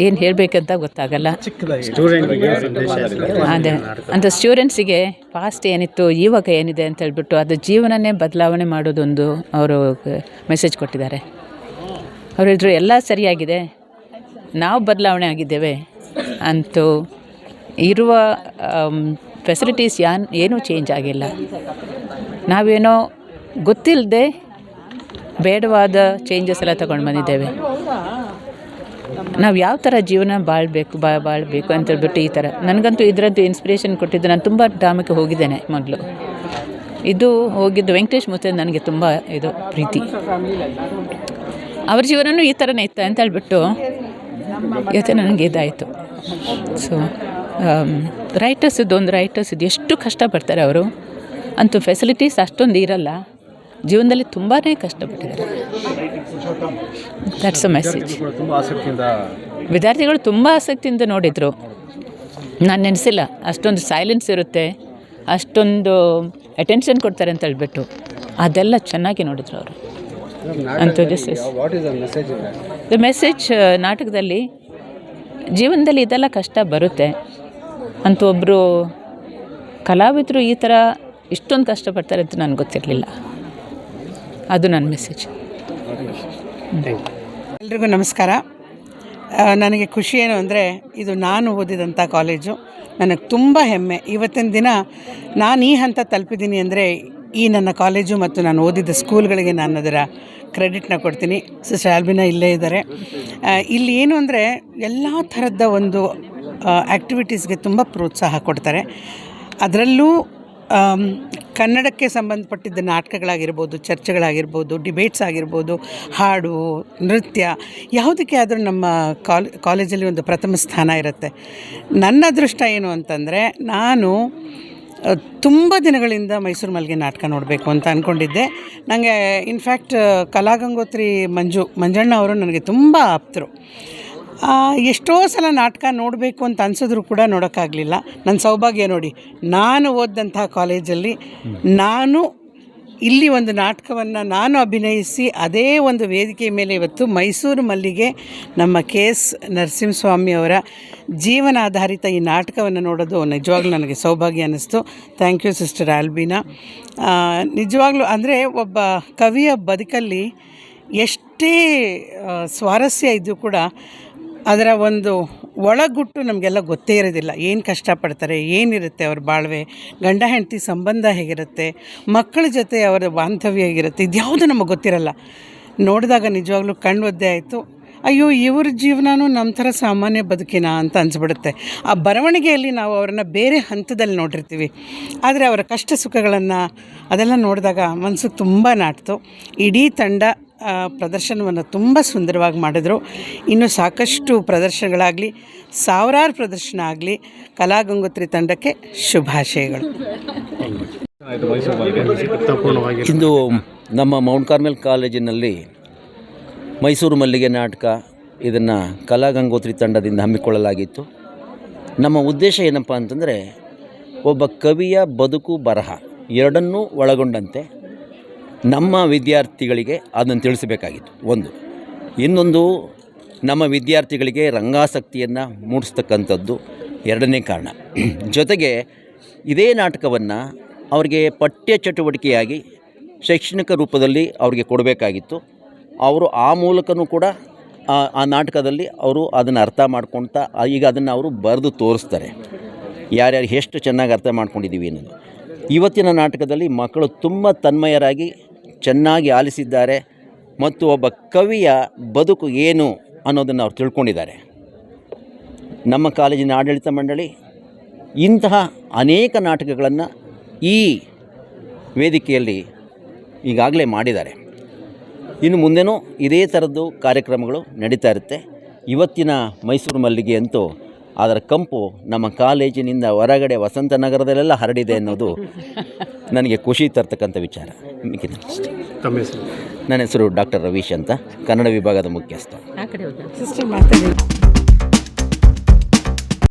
ಏನು ಹೇಳಬೇಕಂತ ಗೊತ್ತಾಗಲ್ಲ. ಅದೇ. ಅಂತ ಸ್ಟೂಡೆಂಟ್ಸಿಗೆ ಪಾಸ್ಟ್ ಏನಿತ್ತು ಇವಾಗ ಏನಿದೆ ಅಂತ ಹೇಳ್ಬಿಟ್ಟು ಅದು ಜೀವನನೇ ಬದಲಾವಣೆ ಮಾಡೋದೊಂದು ಅವರು ಮೆಸೇಜ್ ಕೊಟ್ಟಿದ್ದಾರೆ. ಅವ್ರು ಹೇಳಿದ್ರು ಎಲ್ಲ ಸರಿಯಾಗಿದೆ. ನಾವು ಬದಲಾವಣೆ ಆಗಿದ್ದೇವೆ. ಅಂತೂ ಇರುವ ಫೆಸಿಲಿಟೀಸ್ ಯಾನ್ ಏನೂ ಚೇಂಜ್ ಆಗಿಲ್ಲ. ನಾವೇನೋ ಗೊತ್ತಿಲ್ಲದೆ ಬೇಡವಾದ ಚೇಂಜಸ್ ಎಲ್ಲ ತಗೊಂಡು ಬಂದಿದ್ದೇವೆ. ನಾವು ಯಾವ ಥರ ಜೀವನ ಬಾಳಬೇಕು, ಬಾ, ಬಾಳಬೇಕು ಅಂತ ಹೇಳ್ಬಿಟ್ಟು ಈ ಥರ ನನಗಂತೂ ಇದರದ್ದು ಇನ್ಸ್ಪಿರೇಷನ್ ಕೊಟ್ಟಿದ್ದು, ನಾನು ತುಂಬ ಧಾಮಕ್ಕೆ ಹೋಗಿದ್ದೇನೆ ಮೊದಲು. ಇದು ಹೋಗಿದ್ದು ವೆಂಕಟೇಶ್ ಮುತ್ತೆ ನನಗೆ ತುಂಬ ಇದು ಪ್ರೀತಿ. ಅವ್ರ ಜೀವನನೂ ಈ ಥರನೇ ಇತ್ತು ಅಂತ ಹೇಳ್ಬಿಟ್ಟು ಇವತ್ತೆ ನನಗೆ ಇದಾಯಿತು. ಸೊ ರೈಟರ್ಸ್ ಒಂದು ರೈಟರ್ಸ್ ಇದು ಎಷ್ಟು ಕಷ್ಟಪಡ್ತಾರೆ ಅವರು. ಅಂತೂ ಫೆಸಿಲಿಟೀಸ್ ಅಷ್ಟೊಂದು ಇರಲ್ಲ. ಜೀವನದಲ್ಲಿ ತುಂಬಾ ಕಷ್ಟಪಟ್ಟಿದ್ದಾರೆ. ದಟ್ಸ್ ಅ ಮೆಸೇಜ್ ವಿದ್ಯಾರ್ಥಿಗಳು ತುಂಬ ಆಸಕ್ತಿಯಿಂದ ನೋಡಿದರು. ನಾನು ನೆನೆಸಿಲ್ಲ ಅಷ್ಟೊಂದು ಸೈಲೆನ್ಸ್ ಇರುತ್ತೆ ಅಷ್ಟೊಂದು ಅಟೆನ್ಷನ್ ಕೊಡ್ತಾರೆ ಅಂತ ಹೇಳ್ಬಿಟ್ಟು. ಅದೆಲ್ಲ ಚೆನ್ನಾಗಿ ನೋಡಿದ್ರು ಅವರು. ಅಂತ ದಿಸ್ ಇಸ್ ದ ಮೆಸೇಜ್ ನಾಟಕದಲ್ಲಿ ಜೀವನದಲ್ಲಿ ಇದೆಲ್ಲ ಕಷ್ಟ ಬರುತ್ತೆ. ಅಂತ ಒಬ್ಬರು ಕಲಾವಿದರು ಈ ಥರ ಇಷ್ಟೊಂದು ಕಷ್ಟಪಡ್ತಾರೆ ಅಂತ ನನಗೆ ಗೊತ್ತಿರಲಿಲ್ಲ. ಅದು ನನ್ನ ಮೆಸೇಜ್ ಎಲ್ರಿಗೂ ನಮಸ್ಕಾರ. ನನಗೆ ಖುಷಿ ಏನು ಅಂದರೆ, ಇದು ನಾನು ಓದಿದಂಥ ಕಾಲೇಜು ನನಗೆ ತುಂಬ ಹೆಮ್ಮೆ. ಇವತ್ತಿನ ದಿನ ನಾನು ಈ ಹಂತ ತಲುಪಿದ್ದೀನಿ ಅಂದರೆ, ಈ ನನ್ನ ಕಾಲೇಜು ಮತ್ತು ನಾನು ಓದಿದ ಸ್ಕೂಲ್ಗಳಿಗೆ ನಾನು ಅದರ ಕ್ರೆಡಿಟ್ನ ಕೊಡ್ತೀನಿ. ಸಿಸ್ಟರ್ ಆಲ್ಬಿನ ಇಲ್ಲೇ ಇದ್ದಾರೆ. ಇಲ್ಲಿ ಏನು ಅಂದರೆ, ಎಲ್ಲ ಥರದ ಒಂದು ಆ್ಯಕ್ಟಿವಿಟೀಸ್ಗೆ ತುಂಬ ಪ್ರೋತ್ಸಾಹ ಕೊಡ್ತಾರೆ. ಅದರಲ್ಲೂ ಕನ್ನಡಕ್ಕೆ ಸಂಬಂಧಪಟ್ಟಿದ್ದ ನಾಟಕಗಳಾಗಿರ್ಬೋದು, ಚರ್ಚೆಗಳಾಗಿರ್ಬೋದು, ಡಿಬೇಟ್ಸ್ ಆಗಿರ್ಬೋದು, ಹಾಡು, ನೃತ್ಯ, ಯಾವುದಕ್ಕೆ ಆದರೂ ನಮ್ಮ ಕಾಲ್, ಕಾಲೇಜಲ್ಲಿ ಒಂದು ಪ್ರಥಮ ಸ್ಥಾನ ಇರುತ್ತೆ. ನನ್ನ ಅದೃಷ್ಟ ಏನು ಅಂತಂದರೆ, ನಾನು ತುಂಬ ದಿನಗಳಿಂದ ಮೈಸೂರು ಮಲ್ಲಿಗೆ ನಾಟಕ ನೋಡಬೇಕು ಅಂತ ಅಂದ್ಕೊಂಡಿದ್ದೆ ನನಗೆ ಇನ್ಫ್ಯಾಕ್ಟ್ ಕಲಾಗಂಗೋತ್ರಿ ಮಂಜು, ಮಂಜಣ್ಣ ಅವರು ನನಗೆ ತುಂಬ ಆಪ್ತರು. ಎಷ್ಟೋ ಸಲ ನಾಟಕ ನೋಡಬೇಕು ಅಂತ ಅನಿಸಿದ್ರು ಕೂಡ ನೋಡೋಕ್ಕಾಗಲಿಲ್ಲ. ನನ್ನ ಸೌಭಾಗ್ಯ ನೋಡಿ, ನಾನು ಓದಿದಂಥ ಕಾಲೇಜಲ್ಲಿ ನಾನು ಇಲ್ಲಿ ಒಂದು ನಾಟಕವನ್ನು ನಾನು ಅಭಿನಯಿಸಿ ಅದೇ ಒಂದು ವೇದಿಕೆ ಮೇಲೆ ಇವತ್ತು ಮೈಸೂರು ಮಲ್ಲಿಗೆ ನಮ್ಮ ಕೆ ಎಸ್ ನರಸಿಂಹಸ್ವಾಮಿ ಅವರ ಜೀವನಾಧಾರಿತ ಈ ನಾಟಕವನ್ನು ನೋಡೋದು ನಿಜವಾಗ್ಲೂ ನನಗೆ ಸೌಭಾಗ್ಯ ಅನ್ನಿಸ್ತು. ಥ್ಯಾಂಕ್ ಯು ಸಿಸ್ಟರ್ ಆಲ್ಬಿನಾ ನಿಜವಾಗ್ಲೂ ಅಂದರೆ ಒಬ್ಬ ಕವಿಯ ಬದುಕಲ್ಲಿ ಎಷ್ಟೇ ಸ್ವಾರಸ್ಯ ಇದ್ದರೂ ಕೂಡ ಅದರ ಒಂದು ಒಳಗುಟ್ಟು ನಮಗೆಲ್ಲ ಗೊತ್ತೇ ಇರೋದಿಲ್ಲ. ಏನು ಕಷ್ಟಪಡ್ತಾರೆ, ಏನಿರುತ್ತೆ ಅವ್ರ ಬಾಳ್ವೆ, ಗಂಡ, ಹೆಂಡತಿ ಸಂಬಂಧ ಹೇಗಿರುತ್ತೆ, ಮಕ್ಕಳ ಜೊತೆ ಅವರ ಬಾಂಧವ್ಯ ಹೇಗಿರುತ್ತೆ, ಇದ್ಯಾವುದು ನಮಗೆ ಗೊತ್ತಿರಲ್ಲ. ನೋಡಿದಾಗ ನಿಜವಾಗ್ಲೂ ಕಣ್ಣು ಒದ್ದೆ ಆಯಿತು. ಅಯ್ಯೋ, ಇವ್ರ ಜೀವನನೂ ನಮ್ಮ ಥರ ಸಾಮಾನ್ಯ ಬದುಕಿನ ಅಂತ ಅನಿಸ್ಬಿಡುತ್ತೆ. ಆ ಬರವಣಿಗೆಯಲ್ಲಿ ನಾವು ಅವರನ್ನು ಬೇರೆ ಹಂತದಲ್ಲಿ ನೋಡಿರ್ತೀವಿ. ಆದರೆ ಅವರ ಕಷ್ಟ ಸುಖಗಳನ್ನು ಅದೆಲ್ಲ ನೋಡಿದಾಗ ಮನಸ್ಸು ತುಂಬ ನಾಟ್ತು. ಇಡೀ ತಂಡ ಪ್ರದರ್ಶನವನ್ನು ತುಂಬ ಸುಂದರವಾಗಿ ಮಾಡಿದರು. ಇನ್ನು ಸಾಕಷ್ಟು ಪ್ರದರ್ಶನಗಳಾಗಲಿ, ಸಾವಿರಾರು ಪ್ರದರ್ಶನ ಆಗಲಿ ಕಲಾಗಂಗೋತ್ರಿ ತಂಡಕ್ಕೆ ಶುಭಾಶಯಗಳು. ಇಂದು ನಮ್ಮ ಮೌಂಟ್ ಕಾರ್ಮೆಲ್ ಕಾಲೇಜಿನಲ್ಲಿ ಮೈಸೂರು ಮಲ್ಲಿಗೆ ನಾಟಕ ಇದನ್ನು ಕಲಾಗಂಗೋತ್ರಿ ತಂಡದಿಂದ ಹಮ್ಮಿಕೊಳ್ಳಲಾಗಿತ್ತು. ನಮ್ಮ ಉದ್ದೇಶ ಏನಪ್ಪ ಅಂತಂದರೆ, ಒಬ್ಬ ಕವಿಯ ಬದುಕು ಬರಹ ಎರಡನ್ನೂ ಒಳಗೊಂಡಂತೆ. ನಮ್ಮ ವಿದ್ಯಾರ್ಥಿಗಳಿಗೆ ಅದನ್ನು ತಿಳಿಸಬೇಕಾಗಿತ್ತು. ಒಂದು, ಇನ್ನೊಂದು ನಮ್ಮ ವಿದ್ಯಾರ್ಥಿಗಳಿಗೆ ರಂಗಾಸಕ್ತಿಯನ್ನು ಮೂಡಿಸ್ತಕ್ಕಂಥದ್ದು ಎರಡನೇ ಕಾರಣ. ಜೊತೆಗೆ ಇದೇ ನಾಟಕವನ್ನು ಅವರಿಗೆ ಪಠ್ಯ ಚಟುವಟಿಕೆಯಾಗಿ ಶೈಕ್ಷಣಿಕ ರೂಪದಲ್ಲಿ ಅವರಿಗೆ ಕೊಡಬೇಕಾಗಿತ್ತು. ಅವರು ಆ ಮೂಲಕನೂ ಕೂಡ ಆ ನಾಟಕದಲ್ಲಿ ಅವರು ಅದನ್ನು ಅರ್ಥ ಮಾಡ್ಕೊಳ್ತಾ ಈಗ ಅದನ್ನು ಅವರು ಬರೆದು ತೋರಿಸ್ತಾರೆ. ಯಾರ್ಯಾರು ಎಷ್ಟು ಚೆನ್ನಾಗಿ ಅರ್ಥ ಮಾಡ್ಕೊಂಡಿದ್ದೀವಿ ಅನ್ನೋದು. ಇವತ್ತಿನ ನಾಟಕದಲ್ಲಿ ಮಕ್ಕಳು ತುಂಬ ತನ್ಮಯರಾಗಿ ಚೆನ್ನಾಗಿ ಆಲಿಸಿದ್ದಾರೆ ಮತ್ತು ಒಬ್ಬ ಕವಿಯ ಬದುಕು ಏನು ಅನ್ನೋದನ್ನು ಅವ್ರು ತಿಳ್ಕೊಂಡಿದ್ದಾರೆ. ನಮ್ಮ ಕಾಲೇಜಿನ ಆಡಳಿತ ಮಂಡಳಿ ಇಂತಹ ಅನೇಕ ನಾಟಕಗಳನ್ನು ಈ ವೇದಿಕೆಯಲ್ಲಿ ಈಗಾಗಲೇ ಮಾಡಿದ್ದಾರೆ. ಇನ್ನು ಮುಂದೆನೂ ಇದೇ ಥರದ್ದು ಕಾರ್ಯಕ್ರಮಗಳು ನಡೀತಾ ಇರುತ್ತೆ. ಇವತ್ತಿನ ಮೈಸೂರು ಮಲ್ಲಿಗೆ ಅಂತೂ ಅದರ ಕಂಪು ನಮ್ಮ ಕಾಲೇಜಿನಿಂದ ಹೊರಗಡೆ ವಸಂತ ನಗರದಲ್ಲೆಲ್ಲ ಹರಡಿದೆ ಅನ್ನೋದು ನನಗೆ ಖುಷಿ ತರ್ತಕ್ಕಂಥ ವಿಚಾರ. ನನ್ನ ಹೆಸರು ಡಾಕ್ಟರ್ ರವೀಶ್ ಅಂತ ಕನ್ನಡ ವಿಭಾಗದ ಮುಖ್ಯಸ್ಥ.